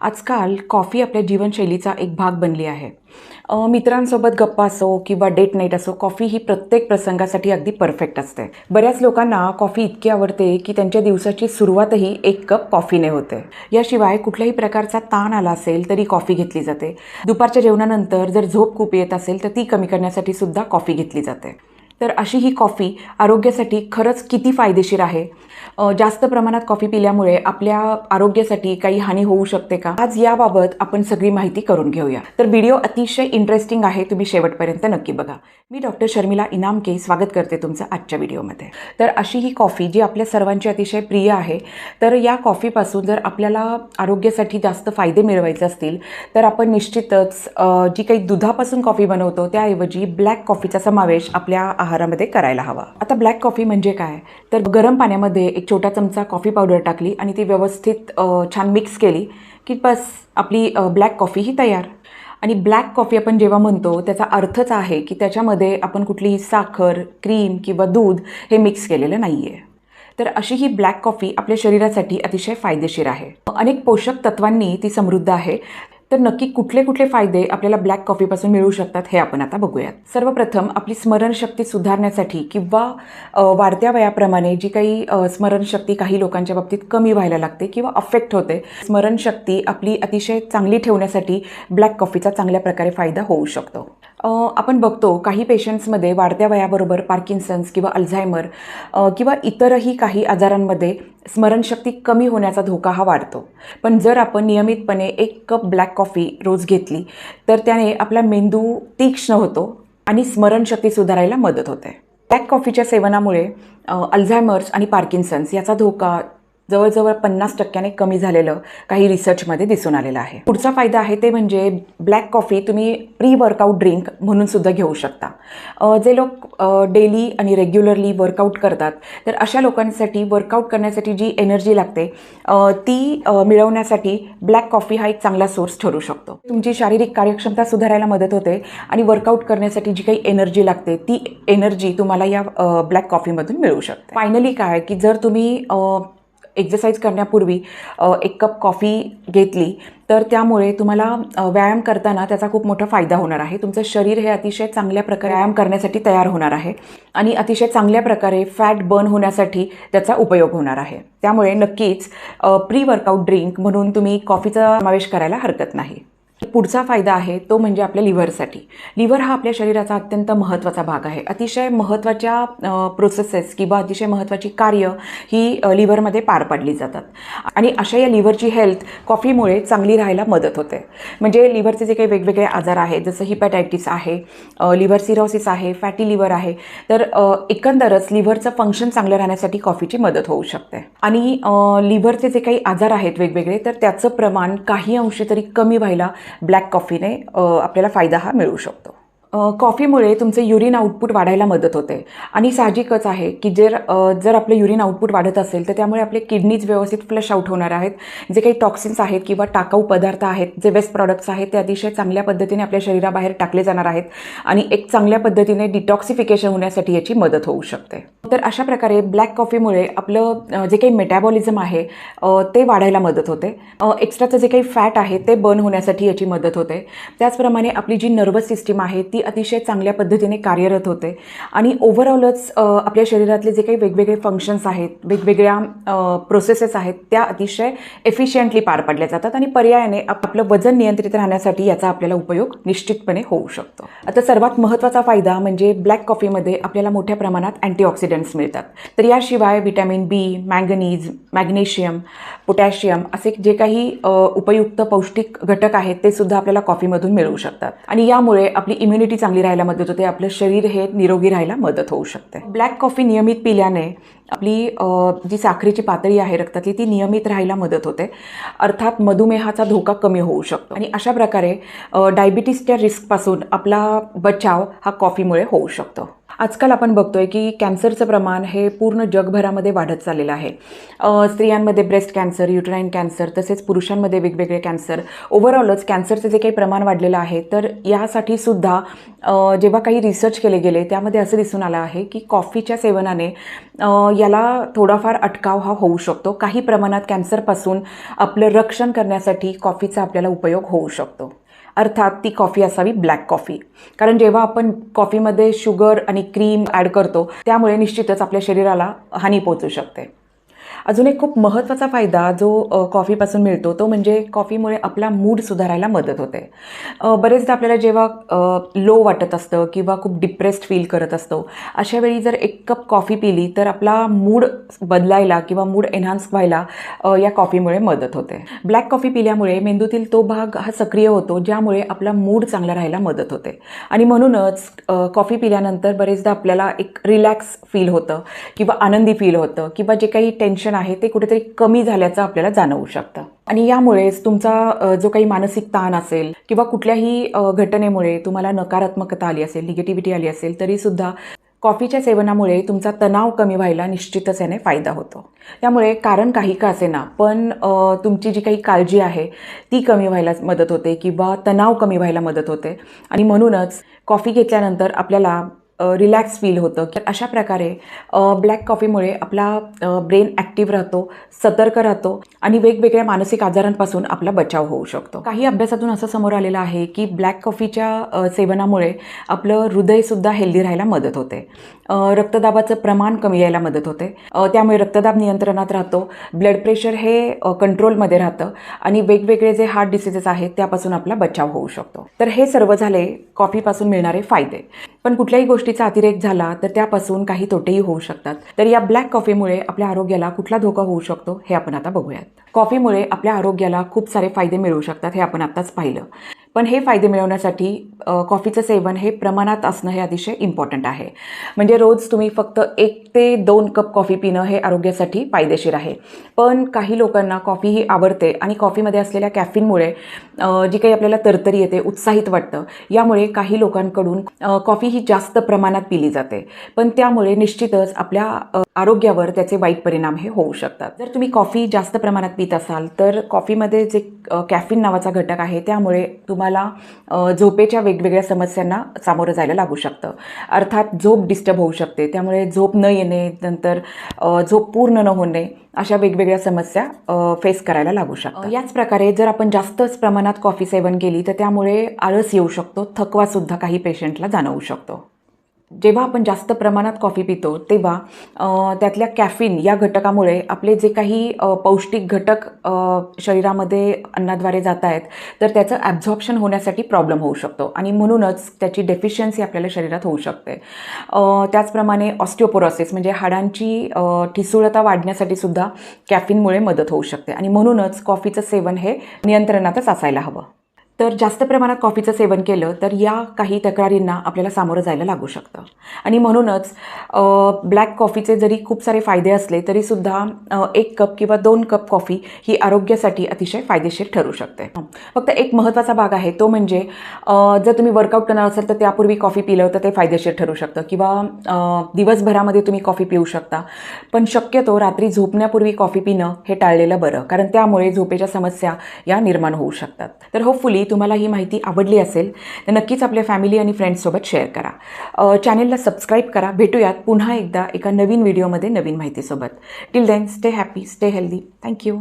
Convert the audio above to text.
आजकाल कॉफी आपल्या जीवनशैलीचा एक भाग बनली आहे. मित्रांसोबत गप्पा असो किंवा डेट नाईट असो कॉफी ही प्रत्येक प्रसंगासाठी अगदी परफेक्ट असते. बऱ्याच लोकांना कॉफी इतकी आवडते की त्यांच्या दिवसाची सुरुवातही एक कप कॉफीने होते. याशिवाय कुठल्याही प्रकारचा ताण आला असेल तरी कॉफी घेतली जाते. दुपारच्या जेवणानंतर जर झोप खूप येत असेल तर ती कमी करण्यासाठी सुद्धा कॉफी घेतली जाते. तर अशी ही कॉफी आरोग्यासाठी खरंच किती फायदेशीर आहे? जास्त प्रमाणात कॉफी पिल्यामुळे आपल्या आरोग्यासाठी काही हानी होऊ शकते का? आज याबाबत आपण सगळी माहिती करून घेऊया. तर व्हिडिओ अतिशय इंटरेस्टिंग आहे तुम्ही शेवटपर्यंत नक्की बघा. मी डॉक्टर शर्मिला इनामके स्वागत करते तुमचं आजच्या व्हिडिओमध्ये. तर अशी ही कॉफी जी आपल्या सर्वांची अतिशय प्रिय आहे तर या कॉफीपासून जर आपल्याला आरोग्यासाठी जास्त फायदे मिळवायचे असतील तर आपण निश्चितच जी काही दुधापासून कॉफी बनवतो त्याऐवजी ब्लॅक कॉफीचा समावेश आपल्या आहारामध्ये करायला हवा. आता ब्लॅक कॉफी म्हणजे काय? तर गरम पाण्यामध्ये एक छोटा चमचा कॉफी पावडर टाकली आणि ती व्यवस्थित छान मिक्स केली की बस आपली ब्लॅक कॉफी ही तयार. आणि ब्लॅक कॉफी आपण जेव्हा म्हणतो त्याचा अर्थच आहे की त्याच्यामध्ये आपण कुठलीही साखर क्रीम किंवा दूध हे मिक्स केलेलं नाही आहे तर अशी ही ब्लॅक कॉफी आपल्या शरीरासाठी अतिशय फायदेशीर आहे. अनेक पोषक तत्वांनी ती समृद्ध आहे. तर नक्की कुठले कुठले फायदे आपल्याला ब्लॅक कॉफीपासून मिळू शकतात हे आपण आता बघूयात. सर्वप्रथम आपली स्मरणशक्ती सुधारण्यासाठी किंवा वाढत्या वयाप्रमाणे जी काही स्मरणशक्ती काही लोकांच्या बाबतीत कमी व्हायला लागते किंवा अफेक्ट होते स्मरणशक्ती आपली अतिशय चांगली ठेवण्यासाठी ब्लॅक कॉफीचा चांगल्या प्रकारे फायदा होऊ शकतो. आपण बघतो काही पेशंट्समध्ये वाढत्या वयाबरोबर पार्किन्सन्स किंवा अल्झायमर किंवा इतरही काही आजारांमध्ये स्मरणशक्ती कमी होण्याचा धोका हा वाढतो. पण जर आपण नियमितपणे एक कप ब्लॅक कॉफी रोज घेतली तर त्याने आपला मेंदू तीक्ष्ण होतो आणि स्मरणशक्ती सुधारायला मदत होते. ब्लॅक कॉफीच्या सेवनामुळे अल्झायमर्स आणि पार्किन्सन्स याचा धोका जवळजवळ पन्नास टक्क्याने कमी झालेलं काही रिसर्चमध्ये दिसून आलेलं आहे. पुढचा फायदा आहे ते म्हणजे ब्लॅक कॉफी तुम्ही प्री वर्कआउट ड्रिंक म्हणून सुद्धा घेऊ शकता. जे लोक डेली आणि रेग्युलरली वर्कआउट करतात तर अशा लोकांसाठी वर्कआउट करण्यासाठी जी एनर्जी लागते ती मिळवण्यासाठी ब्लॅक कॉफी हा एक चांगला सोर्स ठरू शकतो. तुमची शारीरिक कार्यक्षमता सुधारायला मदत होते आणि वर्कआउट करण्यासाठी जी काही एनर्जी लागते ती एनर्जी तुम्हाला या ब्लॅक कॉफीमधून मिळू शकते. फायनली काय की जर तुम्ही एक्झरसाईज करण्यापूर्वी एक कप कॉफी घेतली तर त्यामुळे तुम्हाला व्यायाम करताना त्याचा खूप मोठा फायदा होणार आहे. तुमचं शरीर हे अतिशय चांगल्या प्रकारे व्यायाम करण्यासाठी तयार होणार आहे आणि अतिशय चांगल्या प्रकारे फॅट बर्न होण्यासाठी त्याचा उपयोग होणार आहे. त्यामुळे नक्कीच प्री वर्कआउट ड्रिंक म्हणून तुम्ही कॉफीचा समावेश करायला हरकत नाही. पुढचा फायदा आहे तो म्हणजे आपल्या लिव्हरसाठी. लिव्हर हा आपल्या शरीराचा अत्यंत महत्त्वाचा भाग आहे. अतिशय महत्त्वाच्या प्रोसेसेस किंवा अतिशय महत्त्वाची कार्य ही लिव्हरमध्ये पार पाडली जातात. आणि अशा या लिव्हरची हेल्थ कॉफीमुळे चांगली राहायला मदत होते. म्हणजे लिव्हरचे जे काही वेगवेगळे आजार आहेत जसं हिपॅटायटिस आहे लिव्हर सिरोसिस आहे फॅटी लिव्हर आहे तर एकंदरच लिव्हरचं फंक्शन चांगलं राहण्यासाठी कॉफीची मदत होऊ शकते. आणि लिव्हरचे जे काही आजार आहेत वेगवेगळे तर त्याचं प्रमाण काही अंशी तरी कमी व्हायला ब्लॅक कॉफीने आपल्याला फायदा हा मिळू शकतो. कॉफीमुळे तुमचे युरिन आउटपुट वाढायला मदत होते. आणि साहजिकच आहे की जर जर आपलं युरिन आउटपुट वाढत असेल तर त्यामुळे आपले किडनीज व्यवस्थित फ्लश आउट होणार आहेत. जे काही टॉक्सिन्स आहेत किंवा टाकाऊ पदार्थ आहेत जे वेस्ट प्रॉडक्ट्स आहेत ते अतिशय चांगल्या पद्धतीने आपल्या शरीराबाहेर टाकले जाणार आहेत आणि एक चांगल्या पद्धतीने डिटॉक्सिफिकेशन होण्यासाठी याची मदत होऊ शकते. तर अशा प्रकारे ब्लॅक कॉफीमुळे आपलं जे काही मेटॅबॉलिझम आहे ते वाढायला मदत होते. एक्स्ट्राचं जे काही फॅट आहे ते बर्न होण्यासाठी याची मदत होते. त्याचप्रमाणे आपली जी नर्वस सिस्टीम आहे ती अतिशय चांगल्या पद्धतीने कार्यरत होते. आणि ओव्हरऑलच आपल्या शरीरातले जे काही वेगवेगळे फंक्शन्स आहेत वेगवेगळ्या प्रोसेसेस आहेत त्या अतिशय एफिशियंटली पार पाडल्या जातात आणि पर्यायाने आपलं वजन नियंत्रित राहण्यासाठी याचा आपल्याला उपयोग निश्चितपणे होऊ शकतो. आता सर्वात महत्त्वाचा फायदा म्हणजे ब्लॅक कॉफीमध्ये आपल्याला मोठ्या प्रमाणात अँटीऑक्सिडंट्स मिळतात. तर याशिवाय vitamin B manganese magnesium potassium असे जे काही उपयुक्त पौष्टिक घटक आहेत ते सुद्धा आपल्याला कॉफीमधून मिळू शकतात. आणि यामुळे आपली इम्युनिटी चांगली राहायला मदत होते. आपलं शरीर हे निरोगी राहायला मदत होऊ शकते. ब्लॅक कॉफी नियमित पिल्याने आपली जी साखरेची पातळी आहे रक्तातली ती नियमित राहायला मदत होते. अर्थात मधुमेहाचा धोका कमी होऊ शकतो. आणि अशा प्रकारे डायबिटीसच्या रिस्कपासून आपला बचाव हा कॉफीमुळे होऊ शकतो. आजकाल आपण बघतोय की कॅन्सरचं प्रमाण हे पूर्ण जगभरामध्ये वाढत चाललेलं आहे. स्त्रियांमध्ये ब्रेस्ट कॅन्सर युटराईन कॅन्सर तसेच पुरुषांमध्ये वेगवेगळे कॅन्सर. ओव्हरऑलच कॅन्सरचं जे काही प्रमाण वाढलेलं आहे तर यासाठी सुद्धा जेव्हा काही रिसर्च केले गेले त्यामध्ये असं दिसून आलं आहे की कॉफीच्या सेवनाने याला थोडाफार अटकाव हा होऊ शकतो. काही प्रमाणात कॅन्सरपासून आपलं रक्षण करण्यासाठी कॉफीचा आपल्याला उपयोग होऊ शकतो. अर्थात ती कॉफी असावी ब्लॅक कॉफी कारण जेव्हा आपण कॉफीमध्ये शुगर आणि क्रीम ॲड करतो त्यामुळे निश्चितच आपल्या शरीराला हानी पोचू शकते. अजून एक खूप महत्त्वाचा फायदा जो कॉफीपासून मिळतो तो म्हणजे कॉफीमुळे आपला मूड सुधारायला मदत होते. बरेचदा आपल्याला जेव्हा लो वाटत असतं किंवा खूप डिप्रेस्ड फील करत असतो अशा वेळी जर एक कप कॉफी पिली तर आपला मूड बदलायला किंवा मूड एन्हान्स व्हायला या कॉफीमुळे मदत होते. ब्लॅक कॉफी पिल्यामुळे मेंदूतील तो भाग हा सक्रिय होतो ज्यामुळे आपला मूड चांगला राहायला मदत होते. आणि म्हणूनच कॉफी पिल्यानंतर बरेचदा आपल्याला एक रिलॅक्स फील होतं किंवा आनंदी फील होतं किंवा जे काही टेन्शन आहे ते कुठेतरी कमी झाल्याचं आपल्याला जाणवू शकतं. आणि यामुळेच तुमचा जो काही मानसिक ताण असेल किंवा कुठल्याही घटनेमुळे तुम्हाला नकारात्मकता आली असेल निगेटिव्हिटी आली असेल तरीसुद्धा कॉफीच्या सेवनामुळे तुमचा तणाव कमी व्हायला निश्चितच याने फायदा होतो. त्यामुळे कारण काही का असेना पण तुमची जी काही काळजी आहे ती कमी व्हायला मदत होते किंवा तणाव कमी व्हायला मदत होते. आणि म्हणूनच कॉफी घेतल्यानंतर आपल्याला रिलॅक्स फील होतं. की अशा प्रकारे ब्लॅक कॉफीमुळे आपला ब्रेन ॲक्टिव्ह राहतो सतर्क राहतो आणि वेगवेगळ्या मानसिक आजारांपासून आपला बचाव होऊ शकतो. काही अभ्यासातून असं समोर आलेलं आहे की ब्लॅक कॉफीच्या सेवनामुळे आपलं हृदयसुद्धा हेल्दी राहायला मदत होते. रक्तदाबाचं प्रमाण कमी यायला मदत होते. त्यामुळे रक्तदाब नियंत्रणात राहतो ब्लड प्रेशर हे कंट्रोलमध्ये राहतं आणि वेगवेगळे जे हार्ट डिसीजेस आहेत त्यापासून आपला बचाव होऊ शकतो. तर हे सर्व झाले कॉफीपासून मिळणारे फायदे. पण कुठल्याही गोष्टीचा अतिरेक झाला तर त्यापासून काही तोटेही होऊ शकतात. तर या ब्लॅक कॉफीमुळे आपल्या आरोग्याला कुठला धोका होऊ शकतो हे आपण आता बघूयात. कॉफीमुळे आपल्या आरोग्याला खूप सारे फायदे मिळू शकतात हे आपण आत्ताच पाहिलं. पण हे फायदे मिळवण्यासाठी कॉफीचं सेवन हे प्रमाणात असणं हे अतिशय इम्पॉर्टंट आहे. म्हणजे रोज तुम्ही फक्त एक ते दोन कप कॉफी पिणं हे आरोग्यासाठी फायदेशीर आहे. पण काही लोकांना कॉफी ही आवडते आणि कॉफीमध्ये असलेल्या कॅफिनमुळे जी काही आपल्याला तरतरी येते उत्साहित वाटतं यामुळे काही लोकांकडून कॉफी ही जास्त प्रमाणात पिली जाते. पण त्यामुळे निश्चितच आपल्या आरोग्यावर त्याचे वाईट परिणाम हे होऊ शकतात. जर तुम्ही कॉफी जास्त प्रमाणात पित असाल तर कॉफीमध्ये जे कॅफिन नावाचा घटक आहे त्यामुळे तुम्हाला झोपेच्या वेगवेगळ्या समस्यांना सामोरं जायला लागू शकतं. अर्थात झोप डिस्टर्ब होऊ शकते. त्यामुळे झोप न येणे नंतर झोप पूर्ण न होणे अशा वेगवेगळ्या समस्या फेस करायला लागू शकतात. याच प्रकारे जर आपण जास्तच प्रमाणात कॉफी सेवन केली तर त्यामुळे आळस येऊ शकतो. थकवासुद्धा काही पेशंटला जाणवू शकतो. जेव्हा आपण जास्त प्रमाणात कॉफी पितो तेव्हा त्यातल्या कॅफिन या घटकामुळे आपले जे काही पौष्टिक घटक शरीरामध्ये अन्नाद्वारे जात आहेत तर त्याचं ॲब्झॉर्प्शन होण्यासाठी प्रॉब्लेम होऊ शकतो. आणि म्हणूनच त्याची डेफिशियन्सी आपल्याला शरीरात होऊ शकते. त्याचप्रमाणे ऑस्टिओपोरोसिस म्हणजे हाडांची ठिसूळता वाढण्यासाठी सुद्धा कॅफिनमुळे मदत होऊ शकते. आणि म्हणूनच कॉफीचं सेवन हे नियंत्रणातच असायला हवं. तर जास्त प्रमाणात कॉफीचं सेवन केलं तर या काही तक्रारींना आपल्याला सामोरं जायला लागू शकतं. आणि म्हणूनच ब्लॅक कॉफीचे जरी खूप सारे फायदे असले तरीसुद्धा एक कप किंवा दोन कप कॉफी ही आरोग्यासाठी अतिशय फायदेशीर ठरू शकते. फक्त एक महत्त्वाचा भाग आहे तो म्हणजे जर तुम्ही वर्कआउट करणार असाल तर त्यापूर्वी कॉफी पिलं तर ते फायदेशीर ठरू शकतं. किंवा दिवसभरामध्ये तुम्ही कॉफी पिऊ शकता. पण शक्यतो रात्री झोपण्यापूर्वी कॉफी पिणं हे टाळलेलं बरं कारण त्यामुळे झोपेच्या समस्या या निर्माण होऊ शकतात. तर होपफुली तुम्हाला ही माहिती आवडली असेल तर नक्कीच आपल्या फॅमिली आणि फ्रेंड्ससोबत शेअर करा. चॅनेलला सबस्क्राईब करा. भेटूयात पुन्हा एकदा एका नवीन व्हिडिओमध्ये नवीन माहितीसोबत. Till then stay happy stay healthy thank you